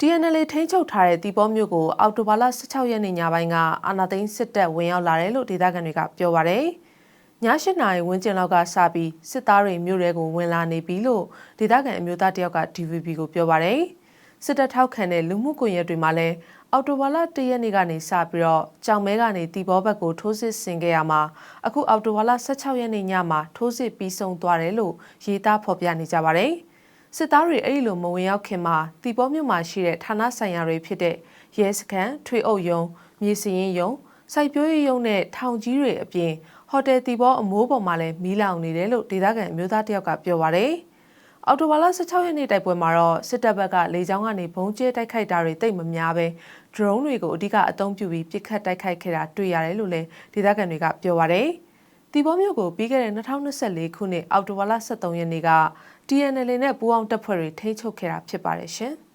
TNL ထိန်းချုပ်ထားတဲ့တီဘောမြို့ကိုအော်တိုဘာလ16ရက်နေ့ညပိုင်းကအာနာသိန်းစစ်တပ်ဝင်ရောက်လာတယ်လို့ဒေသခံတွေကပြောပါရယ်။ည8နာရီဝန်းကျင်လောက်ကစပြီးစစ်သားတွေမြို့ထဲကိုဝင်လာနေပြီလို့ဒေသခံအမျိုးသားတယောက်က DVB ကိုပြောပါရယ်။စစ်တပ်ထောက်ခံတဲ့လူမှုကွန်ရက်တွေမှာလည်းအော်တိုဘာလ1ရက်နေ့ကနေစပြီးတော့ကြောင်မဲကနေတီဘောဘက်ကိုထိုးစစ်ဆင်ခဲ့ရမှာအခုအော်တိုဘာလ16ရက်နေ့ညမှာထိုးစစ်ပြီးဆုံးသွားတယ်လို့ရေးသားဖော်ပြနေကြပါရယ်။ စစ်သားတွေအဲ့ဒီလိုမဝင်ရောက်ခင်မှာတီဘောမြို့မှာရှိတဲ့ဌာနဆိုင်ရာတွေဖြစ်တဲ့ရဲစခန်းထွေအုပ်ရုံးမြေစရင်ရုံးစိုက်ပျိုးရေးရုံးနဲ့ထောင်ကြီးတွေအပြင်ဟိုတယ်တီဘောအမိုးပေါ်မှာလည်းမီးလောင်နေတယ်လို့ဒေသခံအမျိုးသားတယောက်ကပြောပါရယ်အော်တိုဘာလ16ရက်နေ့တိုက်ပွဲမှာတော့စစ်တပ်ဘက်ကလေကြောင်းကနေဘုံကျဲတိုက်ခိုက်တာတွေတိတ်မများပဲ drone တွေကိုအဓိကအသုံးပြုပြီးပစ်ခတ်တိုက်ခိုက်ခဲ့တာတွေ့ရတယ်လို့လည်းဒေသခံတွေကပြောပါရယ် တီဘောမြို့ကိုပြီးခဲ့တဲ့2024ခုနှစ်အောက်တိုဘာလ23ရက်နေ့က TNL နဲ့ပူးပေါင်းတပ်ဖွဲ့တွေထိန်းချုပ်ခဲ့တာဖြစ်ပါတယ်ရှင်။